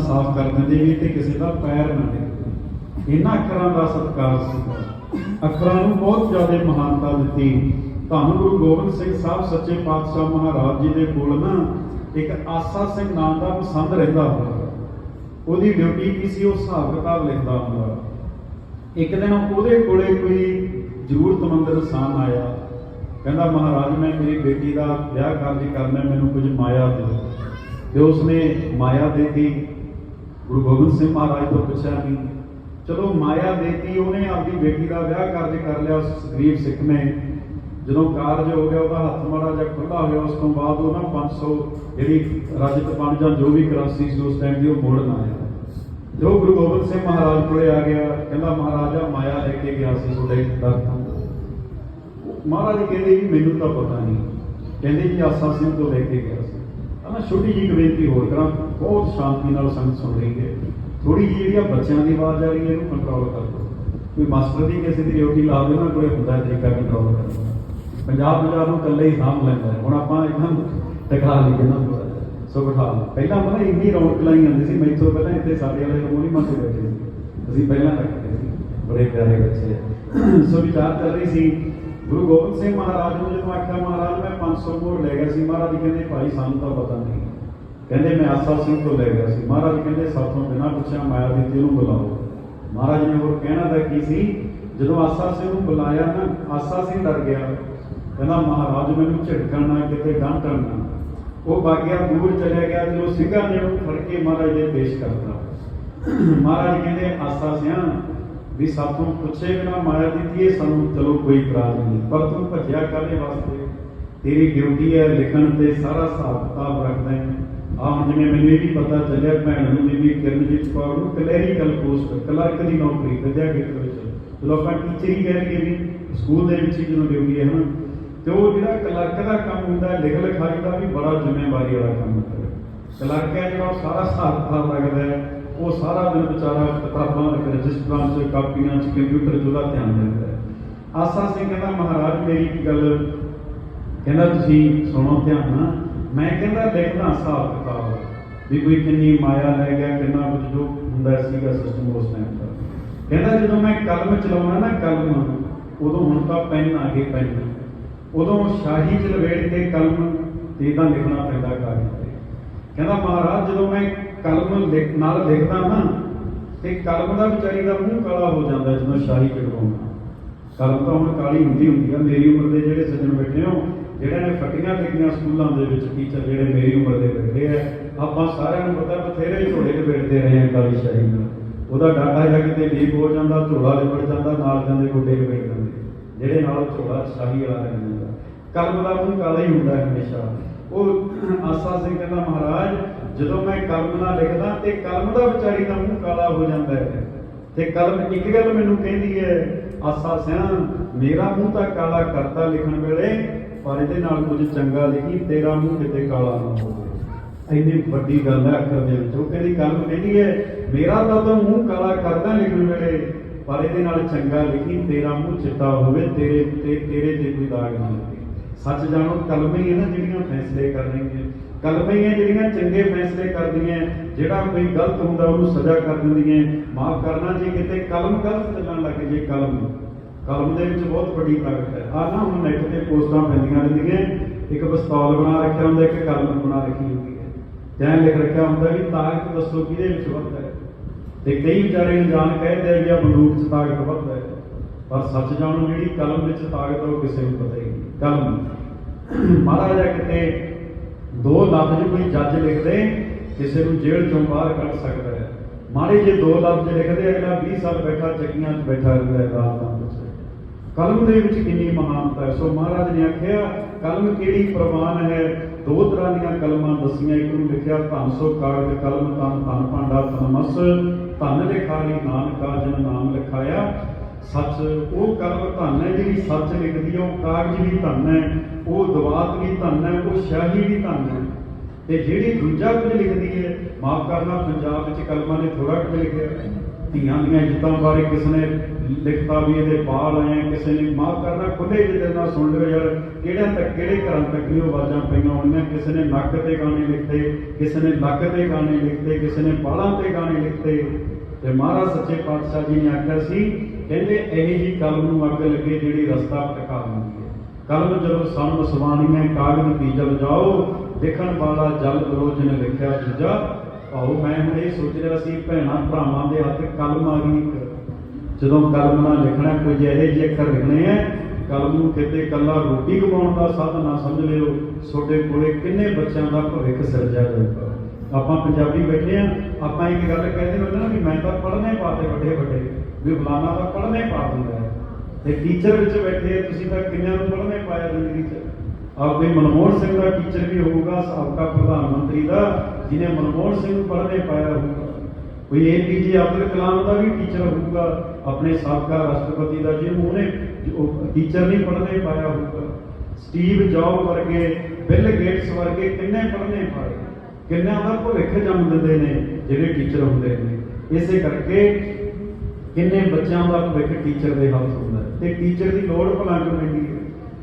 ਸਾਫ਼ ਕਰ ਦਿੰਦੇ ਵੀ ਤੇ ਕਿਸੇ ਦਾ ਪੈਰ ਨਾ ਡਿੱਗੇ ਇਹਨਾਂ ਅੱਖਰਾਂ ਦਾ ਸਤਿਕਾਰ ਸੀ। ਅੱਖਰਾਂ ਨੂੰ ਬਹੁਤ ਜ਼ਿਆਦਾ ਮਹਾਨਤਾ ਦਿੱਤੀ। ਧੰਨ ਗੁਰੂ ਗੋਬਿੰਦ ਸਿੰਘ ਸਾਹਿਬ ਸੱਚੇ ਪਾਤਸ਼ਾਹ ਮਹਾਰਾਜ ਜੀ ਦੇ ਕੋਲ ਨਾ ਇੱਕ ਆਸਾ ਸਿੰਘ ਨਾਮ ਦਾ ਪਸੰਦ ਰਹਿੰਦਾ ਹੁੰਦਾ। ਉਹਦੀ ਡਿਊਟੀ ਕੀ ਸੀ? ਉਹ ਹਿਸਾਬ ਕਿਤਾਬ ਲਿਖਦਾ ਹੁੰਦਾ। ਇੱਕ ਦਿਨ ਉਹਦੇ ਕੋਲੇ ਕੋਈ ਜ਼ਰੂਰਤਮੰਦ ਇਨਸਾਨ ਆਇਆ। ਕਹਿੰਦਾ, ਮਹਾਰਾਜ, ਮੈਂ ਮੇਰੀ ਬੇਟੀ ਦਾ ਵਿਆਹ ਕਾਰਜ ਕਰਨਾ ਮੈਨੂੰ ਕੁਝ ਮਾਇਆ ਦਿਓ। ਤੇ ਉਸਨੇ ਮਾਇਆ ਦੇਤੀ। ਗੁਰੂ ਗੋਬਿੰਦ ਸਿੰਘ ਮਹਾਰਾਜ ਤੋਂ ਪੁੱਛਿਆ ਵੀ ਚਲੋ ਮਾਇਆ ਦੇਤੀ ਉਹਨੇ ਆਪਦੀ ਬੇਟੀ ਦਾ ਵਿਆਹ ਕਾਰਜ ਕਰ ਲਿਆ, ਉਸ ਗਰੀਬ ਸਿੱਖ ਨੇ। ਜਦੋਂ ਕਾਰਜ ਹੋ ਗਿਆ, ਉਹਦਾ ਹੱਥ ਮਾੜਾ ਜਿਹਾ ਖੁੱਲਾ ਹੋਇਆ, ਉਸ ਤੋਂ ਬਾਅਦ ਉਹ ਨਾ 500 ਜਿਹੜੀ ਰਜਤ ਬਣ ਜਾਂ ਜੋ ਵੀ ਕਰੰਸੀ ਸੀ ਉਸ ਟਾਈਮ ਦੀ ਉਹ ਮੋੜਨ ਆਇਆ। ਜੋ ਗੁਰੂ ਗੋਬਿੰਦ ਸਿੰਘ ਮਹਾਰਾਜ ਕੋਲੇ ਆ ਗਿਆ, ਕਹਿੰਦਾ, ਮਹਾਰਾਜਾ ਮਾਇਆ ਲੈ ਕੇ ਗਿਆ ਸੀ ਤੁਹਾਡੇ ਦਰ ਤੋਂ। ਮਹਾਰਾਜ ਕਹਿੰਦੇ ਜੀ, ਮੈਨੂੰ ਤਾਂ ਪਤਾ ਨਹੀਂ। ਕਹਿੰਦੇ ਜੀ, ਆਸਾ ਸਿੰਘ ਤੋਂ ਲੈ ਕੇ ਗਿਆ ਸੀ। ਮੈਂ ਛੋਟੀ ਜਿਹੀ ਬੇਨਤੀ ਹੋਰ ਕਰਾਂ। ਬਹੁਤ ਸ਼ਾਂਤੀ ਨਾਲ ਸੰਗਤ ਸੁਣ ਰਹੀ ਹੈ। ਥੋੜੀ ਜਿਹੀ ਆ ਬੱਚਿਆਂ ਦੀ ਆਵਾਜ਼ ਆ ਰਹੀ ਹੈ, ਇਹਨੂੰ ਕੰਟਰੋਲ ਕਰ ਲਓ ਕੋਈ ਮਾਸਟਰ ਦੀ ਕਿਸੇ ਦੀ ਡਿਊਟੀ ਲਾ ਦੇ ਉਹਨਾਂ ਕੋਲੇ ਹੁੰਦਾ ਤਰੀਕਾ ਕੰਟਰੋਲ ਕਰਨ ਦਾ। ਪੰਜਾਬ ਪੰਜਾਬ ਨੂੰ ਇਕੱਲੇ ਹੀ ਸਾਂਭ ਲੈਂਦਾ ਹੁਣ ਆਪਾਂ ਇਹਨਾਂ ਨੂੰ ਟਿਕਾ ਲਈਏ ਨਾ। ਸੋ ਬਿਠਾ ਪਹਿਲਾਂ ਮਨਾ ਇੰਨੀ ਰੌਣਕ ਲਾਈ ਜਾਂਦੀ ਸੀ, ਮੈਥੋਂ ਪਹਿਲਾਂ ਇੱਥੇ ਸਾਡੇ ਵਾਲੇ ਰਮੋਲੀ ਮਾਤੇ ਬੈਠੇ ਸੀ। ਅਸੀਂ ਪਹਿਲਾਂ ਰੱਖਦੇ ਸੀ। ਬੜੇ ਪਿਆਰੇ ਬੱਚੇ ਆ। ਸੋ ਵਿਚਾਰ ਚੱਲ ਰਹੀ ਸੀ, ਗੁਰੂ ਗੋਬਿੰਦ ਸਿੰਘ ਮਹਾਰਾਜ ਨੂੰ ਜਦੋਂ ਆਖਿਆ, ਮਹਾਰਾਜ, ਮੈਂ 500 ਮੋੜ ਲੈ ਗਿਆ ਸੀ। ਮਹਾਰਾਜ ਕਹਿੰਦੇ, ਭਾਈ, ਸਾਨੂੰ ਤਾਂ ਪਤਾ ਨਹੀਂ। ਕਹਿੰਦੇ ਮੈਂ ਆਸਾ ਸਿੰਘ ਤੋਂ ਲੈ ਗਿਆ ਸੀ। ਮਹਾਰਾਜ ਕਹਿੰਦੇ ਸਾਥੋਂ ਬਿਨਾਂ ਪੁੱਛਿਆ ਮਾਇਆ ਦਿੱਤੀ ਉਹਨੂੰ ਬੁਲਾਓ। ਮਹਾਰਾਜ ਨੇ ਹੋਰ ਕਹਿਣਾ ਦਾ ਕੀ ਸੀ? ਜਦੋਂ ਆਸਾ ਸਿੰਘ ਨੂੰ ਬੁਲਾਇਆ ਨਾ, ਆਸਾ ਸਿੰਘ ਡਰ ਗਿਆ। ਕਹਿੰਦਾ, ਮਹਾਰਾਜ, ਮੈਨੂੰ ਝਟਕਣ ਕਿਤੇ ਡਾਂਟਣ ਨਾ ਉਹ ਬਾਗਿਆ ਦੂਰ ਚਲਿਆ ਗਿਆ ਜਦੋਂ ਸਿੰਘਾਂ ਨੇ ਉਹਨੂੰ ਫੜ ਕੇ ਮਹਾਰਾਜ ਦੇ ਪੇਸ਼ ਕਰਤਾ। ਮਹਾਰਾਜ ਕਹਿੰਦੇ, ਆਸਾ ਸਿਆਂ, ਵੀ ਸਾਥੋਂ ਪੁੱਛੇ ਬਿਨਾ ਮਾਇਆ ਦਿੱਤੀ ਹੈ? ਸਾਨੂੰ ਚਲੋ ਕੋਈ ਇਤਰਾਜ਼ ਨਹੀਂ। ਪਰ ਤੂੰ ਭੱਜਿਆ ਕਾਹਦੇ ਵਾਸਤੇ? ਤੇਰੀ ਡਿਊਟੀ ਹੈ ਲਿਖਣ ਤੇ ਸਾਰਾ ਹਿਸਾਬ ਕਿਤਾਬ ਰੱਖਦਾ ਹੈ। ਆਹ ਜਿਵੇਂ ਮੈਨੂੰ ਇਹ ਵੀ ਪਤਾ ਚੱਲਿਆ, ਭੈਣ ਨੂੰ ਬੀਬੀ ਕਿਰਨਜੀਤ ਕੌਰ ਨੂੰ ਕਲੈਰੀਕਲ ਪੋਸਟ ਕਲਰਕ ਦੀ ਨੌਕਰੀ ਵਿਦਿਆ ਖੇਤਰ ਵਿੱਚ। ਚਲੋ ਟੀਚਰ ਹੀ ਕਹਿ ਲਈਏ ਵੀ ਸਕੂਲ ਦੇ ਵਿੱਚ ਹੀ ਜਦੋਂ ਡਿਊਟੀ ਹੈ ਹਨਾ ਤੇ ਉਹ ਜਿਹੜਾ ਕਲਰਕ ਦਾ ਕੰਮ ਹੁੰਦਾ ਲਿਖ ਲਿਖਾਈ ਦਾ ਵੀ ਬੜਾ ਜ਼ਿੰਮੇਵਾਰੀ ਵਾਲਾ ਕੰਮ ਹੁੰਦਾ ਕਲਰਕ ਹੈ ਜਿਹੜਾ ਉਹ ਸਾਰਾ ਹਿਸਾਬ ਕਿਤਾਬ ਲੱਗਦਾ ਹੈ, ਉਹ ਸਾਰਾ ਦਿਨ ਵਿਚਾਰਾ ਕਿਤਾਬਾਂ ਰਜਿਸਟਰਾਂ 'ਚ, ਕਾਪੀਆਂ 'ਚ ਕੰਪਿਊਟਰ 'ਚ, ਉਹਦਾ ਧਿਆਨ ਦਿੰਦਾ ਹੈ। ਆਸਾ ਸਿੰਘ ਕਹਿੰਦਾ, ਮਹਾਰਾਜ, ਮੇਰੀ ਇੱਕ ਗੱਲ ਕਹਿੰਦਾ ਤੁਸੀਂ ਸੁਣੋ ਧਿਆਨ ਨਾਲ। ਮੈਂ ਕਹਿੰਦਾ ਲਿਖਦਾ ਹਿਸਾਬ ਕਿਤਾਬ ਵੀ ਕੋਈ ਕਿੰਨੀ ਮਾਇਆ ਲੈ ਗਿਆ, ਕਿੰਨਾ ਕੁਝ ਜੋ ਹੁੰਦਾ ਸੀਗਾ ਸਿਸਟਮ ਉਸ ਟਾਈਮ ਦਾ। ਕਹਿੰਦਾ ਜਦੋਂ ਮੈਂ ਕਲਮ ਚਲਾਉਣਾ ਨਾ ਕਲਮ, ਉਦੋਂ ਹੁਣ ਤਾਂ ਪੈਨ ਆ ਗਏ ਪੈਨ। ਉਦੋਂ ਸ਼ਾਹੀ ਚ ਲਵੇੜ ਕਲਮ ਤੇ ਤਾਂ ਲਿਖਣਾ ਪੈਂਦਾ ਕਾਗਜ਼ ਤੇ ਕਹਿੰਦਾ ਮਹਾਰਾਜ, ਜਦੋਂ ਮੈਂ ਕਲਮ ਲਿਖ, ਨਾਲ ਲਿਖਦਾ ਨਾ, ਤੇ ਕਲਮ ਦਾ ਵਿਚਾਰੀ ਦਾ ਮੂੰਹ ਕਾਲਾ ਹੋ ਜਾਂਦਾ ਜਦੋਂ ਸ਼ਾਹੀ ਚੜਵਾਉਣਾ ਕਲਮ ਤਾਂ ਹੁਣ ਕਾਲੀ ਹੁੰਦੀ ਹੁੰਦੀ ਆ, ਮੇਰੀ ਉਮਰ ਦੇ ਜਿਹੜੇ ਸੱਜਣ ਬੈਠੇ ਹੋ ਜਿਹੜੇ ਨੇ ਫੱਟੀਆਂ ਲਿਖੀਆਂ ਸਕੂਲਾਂ ਦੇ ਵਿੱਚ ਟੀਚਰ ਜਿਹੜੇ ਮੇਰੀ ਉਮਰ ਦੇ ਬੈਠੇ ਆ, ਆਪਾਂ ਸਾਰਿਆਂ ਨੂੰ ਪਤਾ ਬਥੇਰੇ ਝੋਲੇ ਲਪੇਟਦੇ ਰਹੇ ਆ ਕਾਲੀ ਸ਼ਾਹੀ ਨਾਲ। ਉਹਦਾ ਡਾਟਾ ਜਾਂ ਕਿਤੇ ਲੀਕ ਹੋ ਜਾਂਦਾ, ਝੋਲਾ ਲਿਪਟ ਜਾਂਦਾ, ਨਾਲ ਜਾਂਦੇ ਗੋਡੇ ਲਪੇਟ ਜਾਂਦੇ। ਜਿਹੜੇ ਨਾਲ ਝੋਲਾ ਸ਼ਾਹੀ ਵਾਲਾ ਰਹਿ ਜਾਂਦਾ। ਕਲਮ ਦਾ ਮੂੰਹ ਕਾਲਾ ਹੀ ਹੁੰਦਾ ਹਮੇਸ਼ਾ। ਉਹ ਆਸਾ ਸਿੰਘ ਕਹਿੰਦਾ, ਮਹਾਰਾਜ, ਜਦੋਂ ਮੈਂ ਕਲਮ ਨਾਲ ਲਿਖਦਾ, ਤੇ ਕਰਮ ਦਾ ਵਿਚਾਰੀ ਦਾ ਮੂੰਹ ਕਾਲਾ ਹੋ ਜਾਂਦਾ ਹੈ। ਤੇ ਕਰਮ ਇੱਕ ਗੱਲ ਮੈਨੂੰ ਕਹਿੰਦੀ ਹੈ, ਆਸਾ ਸਿਆਂ ਮੇਰਾ ਮੂੰਹ ਤਾਂ ਕਾਲਾ ਕਰਤਾ ਲਿਖਣ ਵੇਲੇ ਪਰ ਇਹਦੇ ਨਾਲ ਕੁਝ ਚੰਗਾ ਲਿਖੀ ਤੇਰਾ ਮੂੰਹ ਕਿਤੇ ਕਾਲਾ ਨਾ ਹੋਵੇ। ਇੰਨੀ ਵੱਡੀ ਗੱਲ ਹੈ ਅੱਖਰ ਦੇ ਵਿੱਚ। ਉਹ ਕਹਿੰਦੀ ਕਲਮ ਕਹਿੰਦੀ ਹੈ, ਮੇਰਾ ਤਾਂ ਤੂੰ ਮੂੰਹ ਕਾਲਾ ਕਰਦਾ ਲਿਖਣ ਵੇਲੇ, ਪਰ ਇਹਦੇ ਨਾਲ ਚੰਗਾ ਲਿਖੀ ਤੇਰਾ ਮੂੰਹ ਚਿੱਟਾ ਹੋਵੇ, ਤੇਰੇ ਤੇ ਤੇਰੇ ਤੇ ਕੋਈ ਦਾਗ ਨਾ ਲੱਗੇ। ਸੱਚ ਜਾਣੋ, ਕਲਮੇ ਹੀ ਹੈ ਨਾ ਜਿਹੜੀਆਂ ਫੈਸਲੇ ਕਰਨਗੀਆਂ। ਕਲਮ ਹੀ ਹੈ ਜਿਹੜੀਆਂ ਚੰਗੇ ਫੈਸਲੇ ਕਰਦੀਆਂ। ਜਿਹੜਾ ਕੋਈ ਗਲਤ ਹੁੰਦਾ, ਉਹਨੂੰ ਸਜ਼ਾ ਕਰ ਦਿੰਦੀਆਂ। ਮਾਫ ਕਰਨਾ, ਜੇ ਕਿਤੇ ਕਲਮ ਗਲਤ ਚੱਲਣ ਲੱਗ ਜੇ ਕਲਮ। ਕਲਮ ਦੇ ਵਿੱਚ ਬਹੁਤ ਵੱਡੀ ਤਾਕਤ ਹੈ। ਆ ਨਾ ਹੁਣ ਨੈਟ ਤੇ ਪੋਸਟਾਂ ਪੈਂਦੀਆਂ ਰਹਿੰਦੀਆਂ, ਇੱਕ ਪਿਸਤੌਲ ਬਣਾ ਰੱਖਿਆ ਹੁੰਦਾ, ਇੱਕ ਕਲਮ ਬਣਾ ਰੱਖੀ ਹੁੰਦੀ ਹੈ। ਤੈਂ ਲਿਖ ਰੱਖਿਆ ਹੁੰਦਾ ਵੀ ਤਾਕਤ ਦੱਸੋ ਕਿਹਦੇ ਵਿੱਚ ਵੱਧ ਹੈ। ਤੇ ਕਈ ਵਿਚਾਰੇ ਅਣਜਾਣ ਕਹਿੰਦੇ ਆ ਵੀ ਆ ਬੰਦੂਕ 'ਚ ਤਾਕਤ ਵੱਧ ਹੈ। ਪਰ ਸੱਚ ਜਾਣੋ ਜਿਹੜੀ ਕਲਮ ਵਿੱਚ ਤਾਕਤ ਉਹ ਕਿਸੇ ਨੂੰ ਪਤਾ ਹੀ ਨਹੀਂ। ਕਲਮ ਮਹਾਰਾਜਾ ਕਿਤੇ ਦੋ ਲਫ਼ਜ਼ ਕੋਈ ਜੱਜ ਲਿਖਦੇ, ਕਿਸੇ ਨੂੰ ਜੇਲ੍ਹ ਚੋਂ ਬਾਹਰ ਕੱਢ ਸਕਦਾ ਹੈ। ਮਾੜੇ ਜੇ ਦੋ ਲਫ਼ਜ਼ ਲਿਖਦੇ, ਅਗਲਾ 20 ਸਾਲ ਬੈਠਾ ਚੱਕੀਆਂ 'ਚ ਬੈਠਾ ਰਹਿੰਦਾ ਰਾਤ ਕਲਮ ਦੇ ਵਿੱਚ ਕਿੰਨੀ ਮਹਾਨਤਾ ਹੈ। ਸੋ ਮਹਾਰਾਜ ਨੇ ਆਖਿਆ, ਕਲਮ ਕਿਹੜੀ ਪ੍ਰਵਾਨ ਹੈ? ਦੋ ਤਰ੍ਹਾਂ ਦੀਆਂ ਕਲਮਾਂ ਦੱਸੀਆਂ। ਇੱਕ ਨੂੰ ਲਿਖਿਆ ਧੰਨ ਸੋ ਕਾਗਜ਼ ਕਲਮ ਤਨ ਧਨ ਭਾਂਡਾ ਤਨਮਸ ਧਨ ਲਿਖਾਰੀ ਨਾਨਕਾ ਜਨ ਨਾਮ ਲਿਖਾਇਆ, ਸੱਚ ਉਹ ਕਲਮ ਧਨ ਹੈ ਜਿਹੜੀ ਸੱਚ ਲਿਖਦੀ ਹੈ, ਉਹ ਕਾਗਜ਼ ਵੀ ਧਨ ਹੈ, ਉਹ ਦਵਾਤ ਵੀ ਧਨ ਹੈ, ਉਹ ਸ਼ਾਹੀ ਵੀ ਧਨ ਹੈ। ਤੇ ਜਿਹੜੀ ਦੂਜਾ ਕੁਝ ਲਿਖਦੀ ਹੈ, ਮਾਫ ਕਰਨਾ, ਪੰਜਾਬ ਵਿੱਚ ਕਲਮਾਂ ਨੇ ਥੋੜਾ ਕੁਝ ਲਿਖਿਆ। ਧੀਆਂ ਦੀਆਂ ਇੱਜ਼ਤਾਂ ਬਾਰੇ ਕਿਸ ਨੇ ਲਿਖਤਾ ਵੀ ਇਹਦੇ ਬਾਲ ਆਏ ਕਿਸੇ ਨੇ ਮਾਫ ਕਰਨਾ ਖੁੱਲੇ ਜਿਹਦੇ ਨਾਲ ਸੁਣ ਲਿਓ ਯਾਰ, ਕਿਹੜਿਆਂ ਤੱਕ, ਕਿਹੜੇ ਘਰਾਂ ਤੱਕ ਨਹੀਂ ਆਵਾਜ਼ਾਂ ਪਈਆਂ ਹੋਣੀਆਂ ਕਿਸੇ ਨੇ ਨੱਕ ਤੇ ਗਾਣੇ ਲਿਖਤੇ, ਕਿਸੇ ਨੇ ਲੱਕ ਤੇ ਗਾਣੇ ਲਿਖਤੇ, ਕਿਸੇ ਨੇ ਬਾਲਾਂ ਤੇ ਗਾਣੇ ਲਿਖਤੇ। ਤੇ ਮਹਾਰਾਜ ਸੱਚੇ ਪਾਤਸ਼ਾਹ ਜੀ ਨੇ ਆਖਿਆ ਸੀ, ਕਹਿੰਦੇ ਇਹ ਜੀ ਕਲਮ ਨੂੰ ਅੱਗ ਲੱਗੇ ਜਿਹੜੀ ਰਸਤਾ ਭਟਕਾ ਦਿੰਦੀ ਹੈ। ਕਲਮ ਜਦੋਂ ਸੰਮ ਸਵਾਣੀ ਹੈ ਕਾਗਜ਼ ਦੀ ਜਲ ਜਾਓ, ਦੇਖਣ ਵਾਲਾ ਜਲ ਬਰੋਜ ਨੇ ਲਿਖਿਆ ਦੂਜਾ ਆਓ ਮੈਂ ਹੁਣ ਇਹ ਸੋਚ ਰਿਹਾ ਸੀ, ਭੈਣਾ ਭਰਾਵਾਂ ਦੇ ਹੱਥ ਕਲਮ ਆ ਗਈ ਜਦੋਂ ਕਲਮ ਨਾਲ ਲਿਖਣਾ ਕੋਈ ਜਿਹੇ ਜਿਹੇ ਅੱਖਰ ਲਿਖਣੇ ਆ, ਕਲਮ ਨੂੰ ਕਿਤੇ ਕੱਲਾ ਰੋਟੀ ਕਮਾਉਣ ਦਾ ਸਾਧਨ ਨਾ ਸਮਝ ਲਿਓ, ਤੁਹਾਡੇ ਕੋਲੇ ਕਿੰਨੇ ਬੱਚਿਆਂ ਦਾ ਭਵਿੱਖ ਸਿਰਜਿਆ ਜਾਊਗਾ। ਆਪਾਂ ਪੰਜਾਬੀ ਬੈਠੇ ਆ, ਆਪਾਂ ਇੱਕ ਗੱਲ ਕਹਿੰਦੇ ਹੁੰਦੇ ਨਾ ਵੀ ਮੈਂ ਤਾਂ ਪੜ੍ਹਨੇ ਪਾਤੇ ਵੱਡੇ ਵੱਡੇ, ਵੀ ਫਲਾਣਾ ਤਾਂ ਪੜ੍ਹਨੇ ਪਾ ਦਿੰਦਾ ਤੇ ਟੀਚਰ ਵਿੱਚ ਬੈਠੇ ਤੁਸੀਂ ਤਾਂ ਕਿੰਨਿਆਂ ਨੂੰ ਪੜ੍ਹਨੇ ਪਾਇਆ ਜ਼ਿੰਦਗੀ 'ਚ? ਆਪਦੇ ਮਨਮੋਹਨ ਸਿੰਘ ਦਾ ਟੀਚਰ ਵੀ ਹੋਊਗਾ, ਸਾਬਕਾ ਪ੍ਰਧਾਨ ਮੰਤਰੀ ਦਾ, ਜਿਹਨੇ ਮਨਮੋਹਨ ਸਿੰਘ ਨੂੰ ਪੜ੍ਹਨੇ ਪਾਇਆ ਹੋਊਗਾ। ਕੋਈ ਜੇ ਅਬਦੁਲ ਕਲਾਮ ਦਾ ਵੀ ਟੀਚਰ ਹੋਊਗਾ, ਆਪਣੇ ਸਾਬਕਾ ਰਾਸ਼ਟਰਪਤੀ ਦਾ ਜਿਹਨੂੰ ਉਹਨੇ ਟੀਚਰ ਨਹੀਂ ਪੜ੍ਹਨੇ ਪਾਇਆ ਹੋਊਗਾ। ਸਟੀਵ ਜੌਬ ਵਰਗੇ ਬਿਲ ਗੇਟਸ ਵਰਗੇ ਕਿੰਨੇ ਪੜ੍ਹਨੇ ਪਾਏ ਕਿੰਨਿਆਂ ਦਾ ਭਵਿੱਖ ਜੰਮ ਦਿੰਦੇ ਨੇ, ਜਿਹੜੇ ਟੀਚਰ ਹੁੰਦੇ ਨੇ। ਇਸੇ ਕਰਕੇ ਕਿੰਨੇ ਬੱਚਿਆਂ ਦਾ ਭਵਿੱਖ ਟੀਚਰ ਦੇ ਹੱਥ ਹੁੰਦਾ ਤੇ ਟੀਚਰ ਦੀ ਲੋੜ ਭਲਾ ਕਿਉਂ ਪੈਂਦੀ ਹੈ?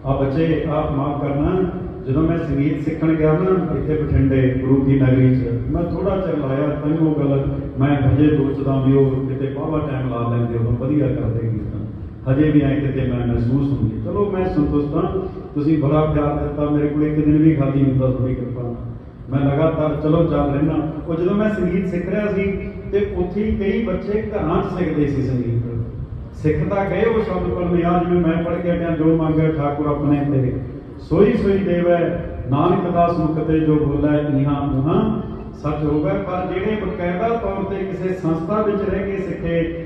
ਆ ਬੱਚੇ, ਆ ਮਾਫ ਕਰਨਾ, ਜਦੋਂ ਮੈਂ ਸੰਗੀਤ ਸਿੱਖਣ ਗਿਆ ਨਾ, ਇੱਥੇ ਬਠਿੰਡੇ ਗੁਰੂ ਕੀ ਨਗਰੀ 'ਚ, ਮੈਂ ਥੋੜਾ ਚਿਰ ਲਾਇਆ ਤੈਨੂੰ ਗੱਲ ਮੈਂ ਹਜੇ ਸੋਚਦਾ ਵੀ ਉਹ ਕਿਤੇ ਬਾਵਾ ਟਾਈਮ ਲਾ ਲੈਂਦੇ ਉਦੋਂ ਵਧੀਆ ਕਰਦੇ ਗੀਤਾਂ ਹਜੇ ਵੀ ਐ ਕਿਤੇ ਮੈਂ ਮਹਿਸੂਸ ਹੁੰਦੀ। ਚਲੋ, ਮੈਂ ਸੰਤੁਸ਼ਟ ਹਾਂ। ਤੁਸੀਂ ਬੜਾ ਪਿਆਰ ਦਿੱਤਾ, ਮੇਰੇ ਕੋਲ ਇੱਕ ਦਿਨ ਵੀ ਖਾਲੀ ਨਹੀਂ ਹੁੰਦਾ, ਤੁਹਾਡੀ ਕਿਰਪਾ ਨਾਲ। ਮੈਂ ਲਗਾਤਾਰ, ਚਲੋ, ਚੱਲ ਰਹਿਣਾ ਉਹ ਜਦੋਂ ਮੈਂ ਸੰਗੀਤ ਸਿੱਖ ਰਿਹਾ ਸੀ, ਤੇ ਉੱਥੇ ਕਈ ਬੱਚੇ ਘਰਾਂ 'ਚ ਸਿੱਖਦੇ ਸੀ ਸੰਗੀਤ। ਸਿੱਖਦਾ ਗਏ ਉਹ ਸ਼ਬਦ ਪਰ ਜਿਵੇਂ ਮੈਂ ਪੜ੍ਹ ਕੇ ਆਇਆ ਜੋ ਮੰਗੇ ਠਾਕੁਰ ਆਪਣੇ ਤੇ। ਸੋਈ ਸੋਈ ਦੇਵੈ, ਨਾਨਕ ਦਾਸ ਮੁਖ ਜੋ ਬੋਲੇ ਇਹਾਂ ਉਹਾਂ ਸੱਚ ਹੋਗਾ ਪਰ ਜਿਹੜੇ ਬਕਾਇਦਾ ਤੌਰ ਤੇ ਕਿਸੇ ਸੰਸਥਾ ਵਿੱਚ ਰਹਿ ਕੇ ਸਿੱਖੇ,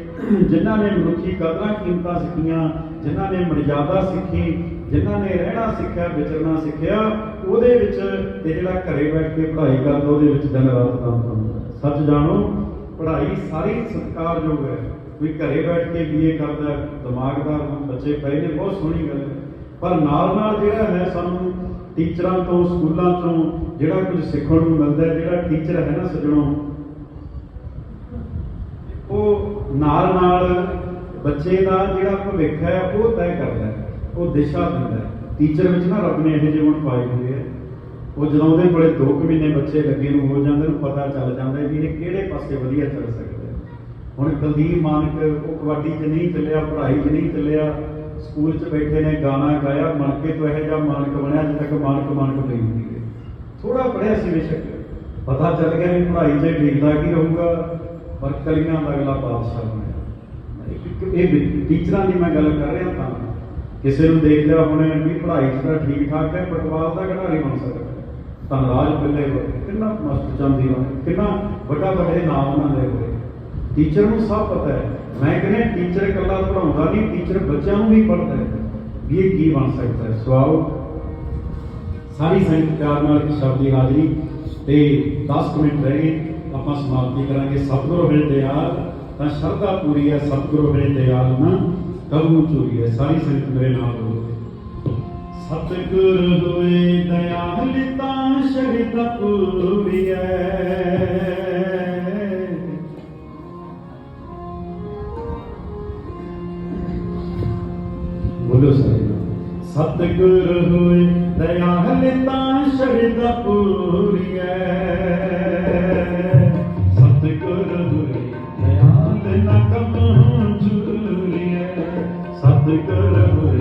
ਜਿਨ੍ਹਾਂ ਨੇ ਮਨੁੱਖੀ ਕਦਰਾਂ ਕੀਮਤਾਂ ਸਿੱਖੀਆਂ, ਜਿਨ੍ਹਾਂ ਨੇ ਮਰਜ਼ਾਦਾ ਸਿੱਖੀ, ਜਿਨ੍ਹਾਂ ਨੇ ਰਹਿਣਾ ਸਿੱਖਿਆ, ਵਿਚਰਨਾ ਸਿੱਖਿਆ, ਉਹਦੇ ਵਿੱਚ ਤੇ ਜਿਹੜਾ ਘਰੇ ਬੈਠ ਕੇ ਪੜ੍ਹਾਈ ਕਰਦਾ, ਉਹਦੇ ਵਿੱਚ ਦਿਨ ਰਾਤ ਕੰਮ ਕਰਦਾ। ਸੱਚ ਜਾਣੋ ਪੜ੍ਹਾਈ ਸਾਰੀ ਸਤਿਕਾਰਯੋਗ ਹੈ। ਕੋਈ ਘਰੇ ਬੈਠ ਕੇ ਬੀਏ ਕਰਦਾ ਦਿਮਾਗਦਾਰ ਬੱਚੇ ਪਏ ਨੇ, ਬਹੁਤ ਸੋਹਣੀ ਗੱਲ ਹੈ। ਪਰ ਨਾਲ ਨਾਲ ਜਿਹੜਾ ਹੈ ਸਾਨੂੰ ਟੀਚਰਾਂ ਤੋਂ, ਸਕੂਲਾਂ ਤੋਂ ਜਿਹੜਾ ਕੁਝ ਸਿੱਖਣ ਨੂੰ ਮਿਲਦਾ ਹੈ, ਜਿਹੜਾ ਟੀਚਰ ਹੈ ਨਾ ਸਜਣੋ, ਉਹ ਨਾਲ ਨਾਲ ਬੱਚੇ ਦਾ ਜਿਹੜਾ ਭਵਿੱਖ ਹੈ, ਉਹ ਤੈਅ ਕਰਦਾ ਹੈ, ਉਹ ਦਿਸ਼ਾ ਦਿੰਦਾ ਹੈ। ਟੀਚਰ ਵਿੱਚ ਨਾ ਰੱਬ ਨੇ ਇਹੋ ਜਿਹੇ ਗੁਣ ਪਾਏ ਹੁੰਦੇ ਆ। ਉਹ ਜਦੋਂ ਉਹਦੇ ਕੋਲੇ 2 ਮਹੀਨੇ ਬੱਚੇ ਲੱਗੇ ਨੂੰ ਹੋ ਜਾਂਦੇ ਨੂੰ ਪਤਾ ਚੱਲ ਜਾਂਦਾ ਵੀ ਇਹ ਕਿਹੜੇ ਪਾਸੇ ਵਧੀਆ ਚੱਲ ਸਕਦਾ ਹੁਣ ਕੁਲਦੀਪ ਮਾਨਕ, ਉਹ ਕਬੱਡੀ 'ਚ ਨਹੀਂ ਚੱਲਿਆ, ਪੜ੍ਹਾਈ 'ਚ ਨਹੀਂ ਚੱਲਿਆ, ਸਕੂਲ 'ਚ ਬੈਠੇ ਨੇ, ਗਾਣਾ ਗਾਇਆ ਮਣਕੇ ਤੋਂ ਇਹੋ ਜਿਹਾ ਮਾਨਕ ਬਣਿਆ ਜਿੱਦ ਤੱਕ ਮਾਨਕ ਮਾਨਕ ਨਹੀਂ ਹੁੰਦੀ ਥੋੜਾ ਪੜਿਆ ਸੀ ਬੇਸ਼ੱਕ, ਪਤਾ ਚੱਲ ਗਿਆ ਵੀ ਪੜ੍ਹਾਈ 'ਚ ਢੀਕਦਾ ਕੀ ਰਹੂਗਾ, ਪਰ ਕਲੀਆਂ ਦਾ ਅਗਲਾ ਪਾਤਸ਼ਾਹ ਬਣਿਆ। ਇੱਕ- ਇਹ ਟੀਚਰਾਂ ਦੀ ਮੈਂ ਗੱਲ ਕਰ ਰਿਹਾ ਤਾਂ, ਕਿਸੇ ਨੂੰ ਦੇਖ ਲਿਆ ਹੁਣੇ ਵੀ ਪੜ੍ਹਾਈ 'ਚ ਤਾਂ ਠੀਕ ਠਾਕ ਹੈ, ਫੁੱਟਬਾਲ ਦਾ ਖਿਡਾਰੀ ਬਣ ਸਕਦਾ ਧਨਰਾਜ ਪਿੱਲੇ ਵਰਗੇ, ਕਿੰਨਾ ਮਸਤ ਚੰਦੀ ਕਿੰਨਾ ਵੱਡਾ ਵੱਡੇ ਨਾਮ ਉਹਨਾਂ ਦੇ ਹੋਏ। ਟੀਚਰ ਨੂੰ ਸਭ ਪਤਾ ਹੈ। ਮੈਂ ਕਹਿੰਦਾ ਟੀਚਰ ਇਕੱਲਾ ਪੜਾਉਂਦਾ ਨਹੀਂ ਟੀਚਰ ਬੱਚਿਆਂ ਨੂੰ ਵੀ ਪੜ੍ਹਦਾ ਹੈ ਵੀ ਇਹ ਕੀ ਬਣ ਸਕਦਾ ਹੈ। ਸਵਾਓ ਸਾਰੀ ਸੰਗਤ ਪਿਆਰ ਨਾਲ ਇੱਕ ਸ਼ਬਦ ਦੀ ਹਾਜ਼ਰੀ ਤੇ 10 ਮਿੰਟ ਰਹਿ ਗਏ। ਆਪਾਂ ਸਮਾਪਤੀ ਕਰਾਂਗੇ। ਸਤਿਗੁਰੂ ਹੈ ਦਿਆਲ ਤਾਂ ਸ਼ਰਧਾ ਪੂਰੀ ਹੈ ਸਤਿਗੁਰੂ ਹੈ ਦਿਆਲ ਨਾ। ਕਬੂ ਚੋਰੀ ਹੈ। ਸਾਰੀ ਸੰਗਤ ਮੇਰੇ ਨਾਲ ਬੋਲੋ ਸਤਿਗੁਰ ਹੋਏ ਦਇਆਲ ਤਾਂ ਸ਼ਰਧਾ ਬੋਲੋ ਸਾਰੇ ਸਤਿਗੁਰ ਹੋਏ ਦਇਆਲ ਤਾਂ ਸ਼ਰਧਾ ਸਤਿਗੁਰ ਹੋਏ ਦਇਆਲ ਨਾ ਕਬਹੂ ਸਤਿਗੁਰ ਹੋਏ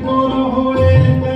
করো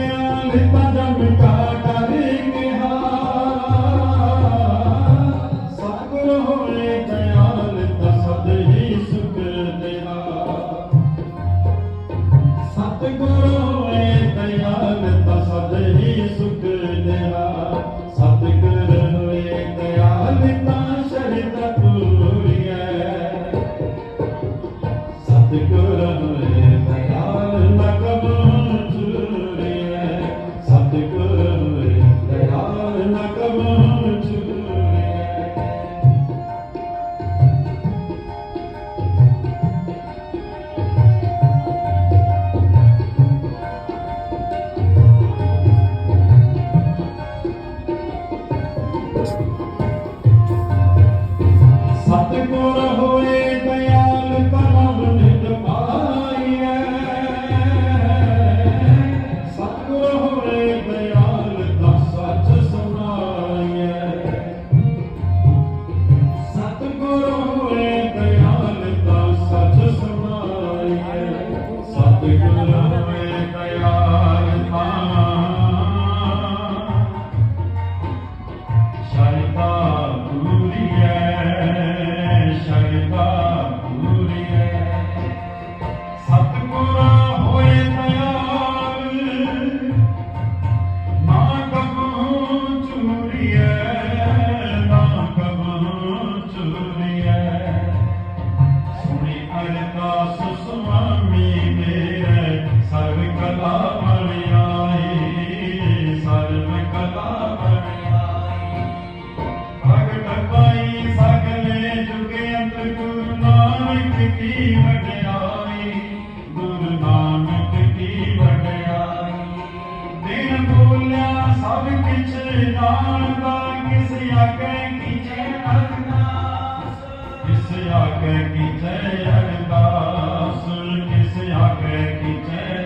ਕਿਸ ਆਕੇ ਕੀਤੇ ਅਰਦਾਸ ਸੁਣ ਕਿਸ ਆਕੇ ਕੀਤੇ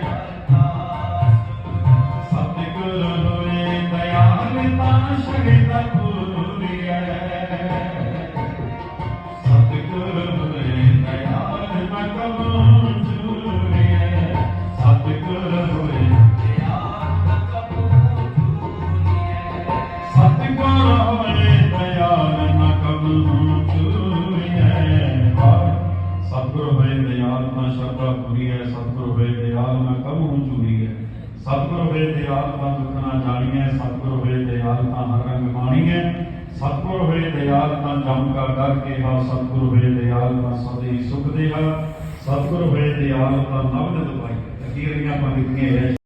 ਸਤਿਗੁਰ ਹੋਏ ਦਇਆਲ ਤਾਂ ਸ਼ਗਨ ਹੋਵੇ ਦਿਆਲ ਤਾਂ ਦੁਖਣਾ ਜਾਣੀਐ, ਸਤਿਗੁਰ ਹੋਵੇ ਦਿਆਲ ਤਾਂ ਹਰ ਰੰਗ ਮਾਣੀਐ। ਸਤਿਗੁਰ ਹੋਵੇ ਦਿਆਲ ਤਾਂ ਜਮ ਕਾ ਕਰ ਕੇ ਹਾ, ਸਤਿਗੁਰ ਹੋਵੇ ਦਿਆਲ ਤਾਂ ਸਦੇ ਸੁਖ ਦੇਹਾ ਸਤਿਗੁਰ ਹੋਏ ਦਿਆਲ ਤਾਂ ਨਵ ਦਵਾਈ ਤਕੀਰੀਆਂ ਪਾ ਦਿੱਤੀਆਂ